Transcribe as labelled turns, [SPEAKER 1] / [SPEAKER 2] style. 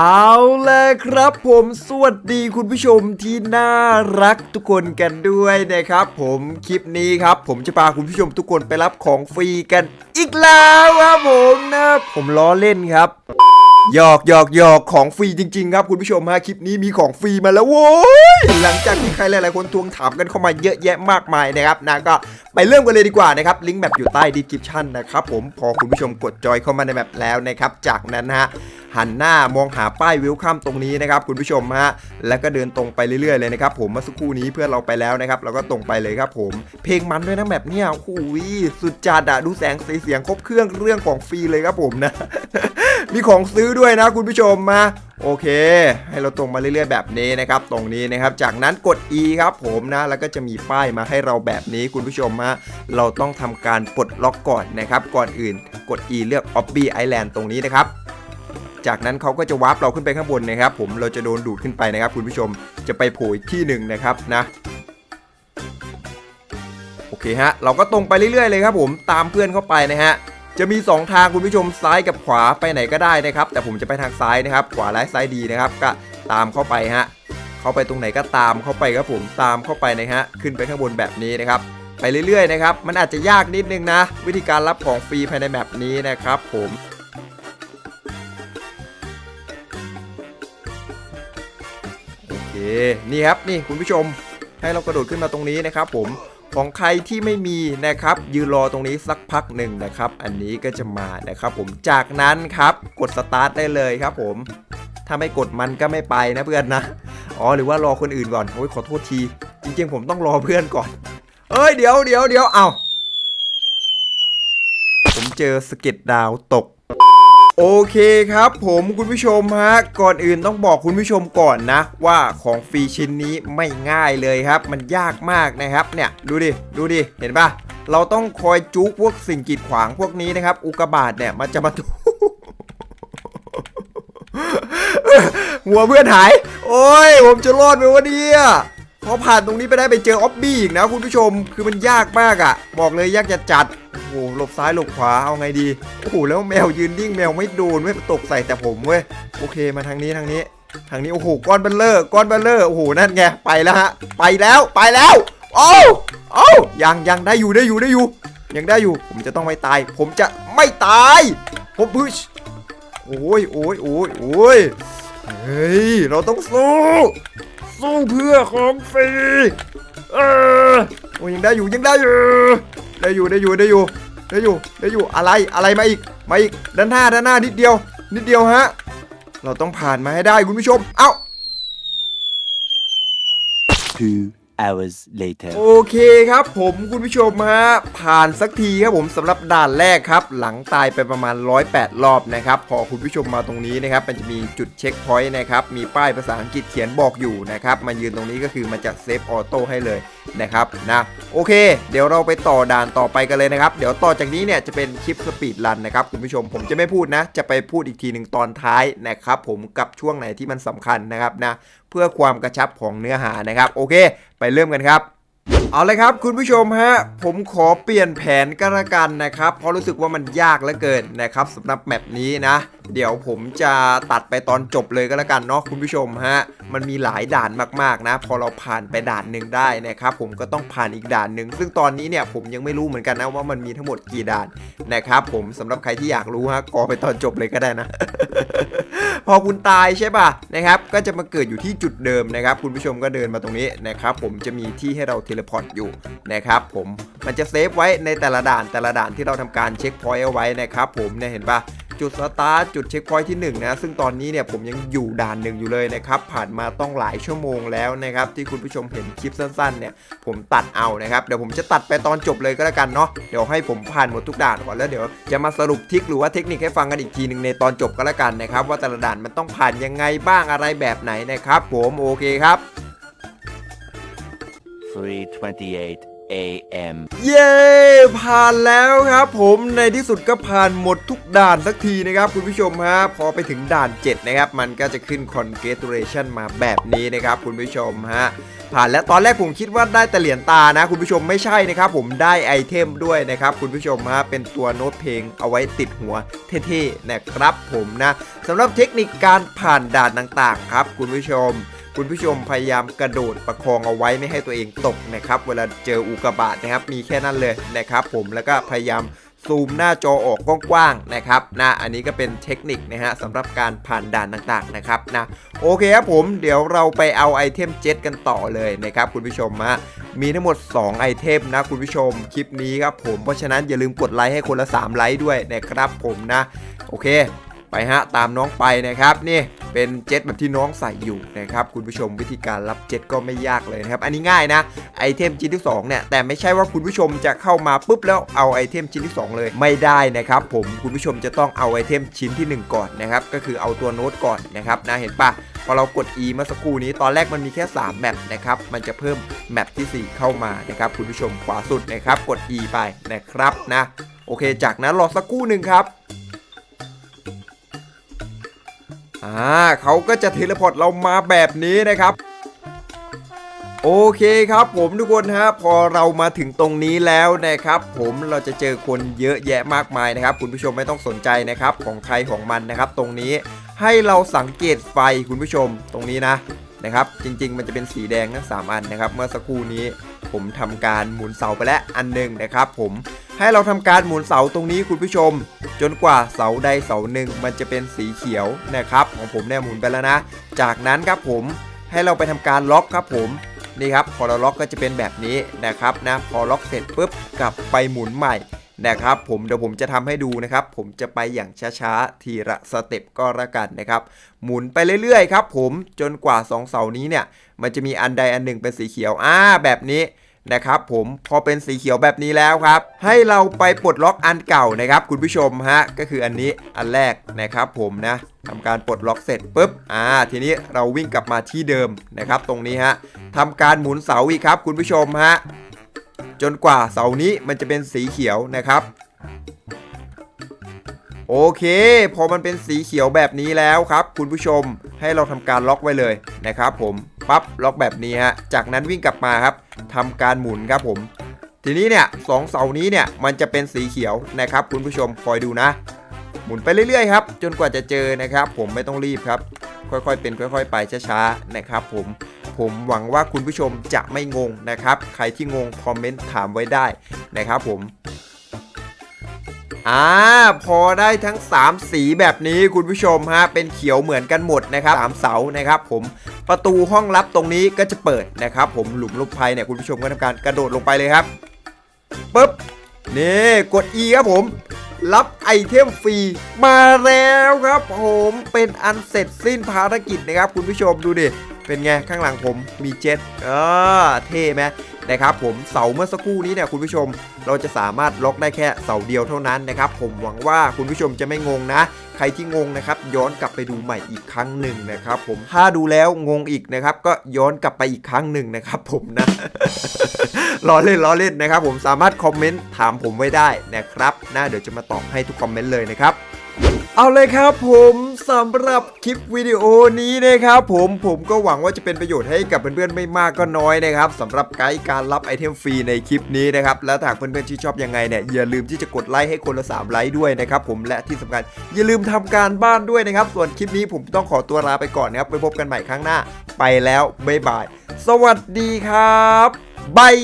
[SPEAKER 1] เอาละครับผมสวัสดีคุณผู้ชมที่น่ารักทุกคนกันด้วยนะครับ ผมคลิปนี้ครับ ผมจะพาคุณผู้ชมทุกคนไปรับของฟรีกันอีกแล้วครับผมนะผมล้อเล่นครับ หยอกหยอกหยอกของฟรีจริงๆ ครับคุณผู้ชมฮะคลิปนี้มีของฟรีมาแล้วโว้ยหลังจากที่ใครหลายๆคนทวงถามกันเข้ามาเยอะแยะมากมายนะครับนะก็ไปเริ่มกันเลยดีกว่านะครับลิงก์แบบอยู่ใต้ดีคริปชันนะครับผมพอคุณผู้ชมกดจอยเข้ามาในแบบแล้วนะครับจากนั้นฮะหันหน้ามองหาป้ายวิวคัมตรงนี้นะครับคุณผู้ชมฮะแล้วก็เดินตรงไปเรื่อยๆเลยนะครับผมเมื่อสักครู่นี้เพื่อนเราไปแล้วนะครับเราก็ตรงไปเลยครับผม เพลงมันด้วยนะแบบเนี้ยโอ้โหสุดจัดอะดูแสงสีเสียงครบเครื่องเรื่องของฟรีเลยครับผมนะ มีของซื้อด้วยนะคุณผู้ชมมาโอเค ให้เราตรงมาเรื่อยๆแบบนี้นะครับ ตรงนี้นะครับ จากนั้นกด E ครับผมนะ แล้วก็จะมีป้ายมาให้เราแบบนี้คุณผู้ชมฮะเราต้องทำการปลดล็อกก่อนนะครับ ก่อนอื่นกด E เลือก Obby Island ตรงนี้นะครับ จากนั้นเขาก็จะวาร์ปเราขึ้นไปข้างบนนะครับ ผมเราจะโดนดูดขึ้นไปนะครับ คุณผู้ชมจะไปโผล่ที่หนึ่งนะครับนะโอเคฮะเราก็ตรงไปเรื่อยๆเลยครับผมตามเพื่อนเข้าไปนะฮะ จะมี 2 ทางคุณผู้ชมซ้ายกับขวาไปไหนก็ได้นะครับ แต่ผมจะไปทางซ้ายนะครับ ขวาและซ้ายดีนะครับ ก็ตามเข้าไปฮะเข้าไปตรงไหนก็ตามเข้าไปครับผมตามเข้าไปนะฮะขึ้นไปข้างบนแบบนี้นะครับ ไปเรื่อยๆนะครับ มันอาจจะยากนิดนึงนะ วิธีการรับของฟรีภายในแมปนี้นะครับผมโอเคนี่ครับนี่คุณผู้ชมให้เรากระโดดขึ้นมาตรงนี้นะครับผม ของใครที่ไม่มีนะครับ ยืนรอตรงนี้สักพักหนึ่งนะครับ อันนี้ก็จะมานะครับ ผมจากนั้นครับกดสตาร์ทได้เลยครับ ผมถ้าไม่กดมันก็ไม่ไปนะเพื่อนนะอ๋อหรือว่ารอคนอื่นก่อนโอ้ยขอโทษที จริงๆ ผมต้องรอเพื่อนก่อน เอ้ยเดี๋ยวเดี๋ยวเดี๋ยวเอาผมเจอสเก็ดดาวตก โอเคครับผมคุณผู้ชมฮะก่อนอื่นต้องบอกคุณผู้ชมก่อนนะ ว่าของฟรีชิ้นนี้ไม่ง่ายเลยครับ มันยากมากนะครับเนี่ยดูดิดูดิเห็นปะเราต้องคอยจุกพวกสิ่งกีดขวางพวกนี้นะครับ อุกบาตเนี่ยมันจะมาหัวเพื่อนหาย โอ้ย ผมจะรอดไหมวะเนี่ยพอผ่านตรงนี้ไปได้ไปเจอออบบี้อีกนะคุณผู้ชมคือมันยากมากอะ่ะ บอกเลยยากจะจัด โอ้โหหลบซ้ายหลบขวาเอาไงดีโอ้โหแล้วแมวยืนนิ่งแมวไม่โดนไม่ตกใส่แต่ผมเว้ยโอเคมาทางนี้ทางนี้ ทางนี้โอ้โหก้อนเบลเลอร์ก้อนเบลเลอร์โอ้โหนั่นไงไปแล้วฮะไปแล้วไปแล้วโอ้โอ้ยังยังได้อยู่ได้อยู่ได้อยู่ ยังได้อยู่ ผมจะต้องไม่ตาย ผมจะไม่ตายผมพึ่ชโอ้ยโอ้ยโอ้ยโอ้ยเฮ้ยเราต้องสู้สู้เพื่อของฟรีเออโอ้ยยังได้อยู่ยังได้อยู่ ได้อยู่ได้อยู่ได้อยู่ได้อยู่ได้อยู่อะไรอะไรมาอีกมาอีกด้านหน้าด้านหน้านิดเดียว นิดเดียวฮะเราต้องผ่านมาให้ได้คุณผู้ชม เอ้า
[SPEAKER 2] Two hours later.
[SPEAKER 1] โอเคครับผมคุณผู้ชมฮะผ่านสักทีครับผมสำหรับด่านแรกครับ หลังตายไปประมาณ 108 รอบนะครับ พอคุณผู้ชมมาตรงนี้นะครับ มันจะมีจุดเช็คพอยต์นะครับ มีป้ายภาษาอังกฤษเขียนบอกอยู่นะครับ มายืนตรงนี้ก็คือมันจะเซฟออโต้ให้เลย นะครับนะโอเค เดี๋ยวเราไปต่อด่านต่อไปกันเลยนะครับ เดี๋ยวต่อจากนี้เนี่ยจะเป็นคลิปสปีดรันนะครับคุณผู้ชมผมจะไม่พูดนะ จะไปพูดอีกทีหนึ่งตอนท้ายนะครับผมกับช่วงไหนที่มันสำคัญนะครับนะเพื่อความกระชับของเนื้อหานะครับ โอเค ไปเริ่มกันครับ เอาเลยครับคุณผู้ชมฮะ ผมขอเปลี่ยนแผนก็แล้วกันนะครับ เพราะรู้สึกว่ามันยากเหลือเกินนะครับสำหรับแมปนี้นะ เดี๋ยวผมจะตัดไปตอนจบเลยก็แล้วกันเนาะคุณผู้ชมฮะ มันมีหลายด่านมากๆนะ พอเราผ่านไปด่านหนึ่งได้นะครับผมก็ต้องผ่านอีกด่านหนึ่งซึ่งตอนนี้เนี่ยผมยังไม่รู้เหมือนกันนะว่ามันมีทั้งหมดกี่ด่านนะครับผมสำหรับใครที่อยากรู้ฮะกอไปตอนจบเลยก็ได้นะ พอคุณตายใช่ป่ะนะครับก็จะมาเกิดอยู่ที่จุดเดิมนะครับ คุณผู้ชมก็เดินมาตรงนี้นะครับผมจะมีที่ให้เราเทเลพอร์ตอยู่นะครับผมมันจะเซฟไว้ในแต่ละด่านแต่ละด่านที่เราทำการเช็คพอยต์เอาไว้นะครับผมเนี่ยเห็นป่ะ จุดสตาร์ทจุดเช็คพอยต์ที่1นะซึ่งตอนนี้เนี่ยผมยังอยู่ด่านหนึ่งอยู่เลยนะครับผ่านมาต้องหลายชั่วโมงแล้วนะครับที่คุณผู้ชมเห็นคลิปสั้นๆเนี่ยผมตัดเอานะครับเดี๋ยวผมจะตัดไปตอนจบเลยก็แล้วกันเนาะเดี๋ยวให้ผมผ่านหมดทุกด่านก่อนแล้วเดี๋ยวจะมาสรุปทิคหรือว่าเทคนิคให้ฟังกันอีกทีหนึ่งในตอนจบก็แล้วกันนะครับว่าแต่ละด่านมันต้องผ่านยังไงบ้างอะไรแบบไหนนะครับ ผมโอเคครับ
[SPEAKER 2] 328 a.m.
[SPEAKER 1] เย้ ผ่านแล้วครับผมในที่สุดก็ผ่านหมดทุกด่านสักทีนะครับคุณผู้ชมฮะพอไปถึงด่าน 7 นะครับ มันก็จะขึ้น congratulation มาแบบนี้นะครับคุณผู้ชมฮะผ่านแล้วตอนแรกผมคิดว่าได้แต่เหรียญตานะ คุณผู้ชมไม่ใช่นะครับผมได้ไอเทมด้วยนะครับคุณผู้ชมฮะเป็นตัวโน้ตเพลงเอาไว้ติดหัวเท่ๆนะครับผมนะสำหรับเทคนิคการผ่านด่านต่างๆ ครับคุณผู้ชม คุณผู้ชมพยายามกระโดดประคองเอาไว้ไม่ให้ตัวเองตกนะครับเวลาเจออุกกาบาตนะครับมีแค่นั้นเลยนะครับผมแล้วก็พยายามซูมหน้าจอออกกว้างๆนะครับนะอันนี้ก็เป็นเทคนิคนะฮะสำหรับการผ่านด่านต่างๆนะครับนะโอเคครับผมเดี๋ยวเราไปเอาไอเทมเจ็ตกันต่อเลยนะครับคุณผู้ชมฮะมีทั้งหมด 2 ไอเทมนะคุณผู้ชมคลิปนี้ครับผมเพราะฉะนั้นอย่าลืมกดไลค์ให้คนละ 3 ไลค์ด้วยนะครับผมนะโอเค ไปฮะตามน้องไปนะครับนี่เป็นเจ็ตแบบที่น้องใส่อยู่นะครับคุณผู้ชมวิธีการรับเจ็ตก็ไม่ยากเลยนะครับอันนี้ง่ายนะไอเทมชิ้นที่สองเนี่ยแต่ไม่ใช่ว่าคุณผู้ชมจะเข้ามาปุ๊บแล้วเอาไอเทมชิ้นที่สองเลยไม่ได้นะครับผมคุณผู้ชมจะต้องเอาไอเทมชิ้นที่หนึ่งก่อนนะครับก็คือเอาตัวโน้ตก่อนนะครับนะเห็นปะพอเรากด E เมื่อสักครู่นี้ตอนแรกมันมีแค่ 3 แมปนะครับมันจะเพิ่มแมปที่ 4 เข้ามานะครับคุณผู้ชมขวาสุดนะครับกด E ไปนะครับนะโอเค จากนั้นรอสักครู่หนึ่งครับ อ่าเขาก็จะเทเลพอร์ตเรามาแบบนี้นะครับ โอเคครับผมทุกคนฮะพอเรามาถึงตรงนี้แล้วนะครับ ผมเราจะเจอคนเยอะแยะมากมายนะครับ คุณผู้ชมไม่ต้องสนใจนะครับ ของใครของมันนะครับ ตรงนี้ให้เราสังเกตไฟคุณผู้ชมตรงนี้นะนะครับ จริง ๆ มันจะเป็นสีแดงทั้งสามอันนะครับ เมื่อสักครู่นี้ผมทำการหมุนเสาไปแล้วอันหนึ่งนะครับ ผม ให้เราทำการหมุนเสาตรงนี้คุณผู้ชม จนกว่าเสาใดเสาหนึ่งมันจะเป็นสีเขียวนะครับ ของผมเนี่ยหมุนไปแล้วนะ จากนั้นครับผมให้เราไปทำการล็อกครับผมนี่ครับพอเราล็อกก็จะเป็นแบบนี้นะครับนะพอล็อกเสร็จปุ๊บกลับไปหมุนใหม่นะครับผมเดี๋ยวผมจะทำให้ดูนะครับ ผมจะไปอย่างช้าๆทีละสเต็ปก็แล้วกันนะครับ หมุนไปเรื่อยๆครับผมจนกว่าสองเสานี้เนี่ย มันจะมีอันใดอันหนึ่งเป็นสีเขียวอ่าแบบนี้ นะครับผมพอเป็นสีเขียวแบบนี้แล้วครับ ให้เราไปปลดล็อกอันเก่านะครับ คุณผู้ชมฮะก็คืออันนี้อันแรกนะครับผมนะทำการปลดล็อกเสร็จปุ๊บอ่าทีนี้เราวิ่งกลับมาที่เดิมนะครับ ตรงนี้ฮะทำการหมุนเสาอีกครับ คุณผู้ชมฮะจนกว่าเสานี้มันจะเป็นสีเขียวนะครับโอเค พอมันเป็นสีเขียวแบบนี้แล้วครับ คุณผู้ชมให้เราทำการล็อกไว้เลยนะครับผม ปั๊บล็อกแบบนี้ฮะจากนั้นวิ่งกลับมาครับทำการหมุนครับผม ทีนี้เนี่ยสองเสานี้เนี่ยมันจะเป็นสีเขียวนะครับ คุณผู้ชมคอยดูนะ หมุนไปเรื่อยๆครับจนกว่าจะเจอนะครับ ผมไม่ต้องรีบครับ ค่อยๆเป็น ค่อย ๆ ไปช้าๆนะครับ ผมผมหวังว่าคุณผู้ชมจะไม่งงนะครับ ใครที่งงคอมเมนต์ถามไว้ได้นะครับผมอ่าพอได้ทั้ง 3 สีแบบนี้คุณผู้ชมฮะเป็นเขียวเหมือนกันหมดนะครับสามเสานะครับ ผม ประตูห้องลับตรงนี้ก็จะเปิดนะครับ ผมหลุมหลบภัยเนี่ยคุณผู้ชมก็ทำการกระโดดลงไปเลยครับปึ๊บนี่กด E ครับผม รับไอเทมฟรีมาแล้วครับผมเป็นอันเสร็จสิ้นภารกิจนะครับ คุณผู้ชมดูดิเป็นไงข้างหลังผมมีเจ็ตเออเท่ไหม นะครับผมเสาเมื่อสักครู่นี้เนี่ยคุณผู้ชมเราจะสามารถล็อกได้แค่เสาเดียวเท่านั้นนะครับผมหวังว่าคุณผู้ชมจะไม่งงนะ ใครที่งงนะครับย้อนกลับไปดูใหม่อีกครั้งหนึ่งนะครับผมถ้าดูแล้วงงอีกนะครับก็ย้อนกลับไปอีกครั้งหนึ่งนะครับผมนะล้อเล่นล้อเล่นนะครับผมสามารถคอมเมนต์ถามผมไว้ได้นะครับนะเดี๋ยวจะมาตอบให้ทุกคอมเมนต์เลยนะครับ เอาเลยครับผมสำหรับคลิปวิดีโอนี้นะครับผมผมก็หวังว่าจะเป็นประโยชน์ให้กับเพื่อนๆไม่มากก็น้อยนะครับสำหรับไกด์การรับไอเทมฟรีในคลิปนี้นะครับแล้วถ้าเพื่อนๆที่ชอบยังไงเนี่ยอย่าลืมที่จะกดไลค์ให้คนละ3ไลค์ด้วยนะครับผมและที่สำคัญอย่าลืมทำการบ้านด้วยนะครับ ส่วนคลิปนี้ผมต้องขอตัวลาไปก่อนนะครับไปพบกันใหม่ครั้งหน้า ไปแล้วบ๊ายบาย สวัสดีครับบาย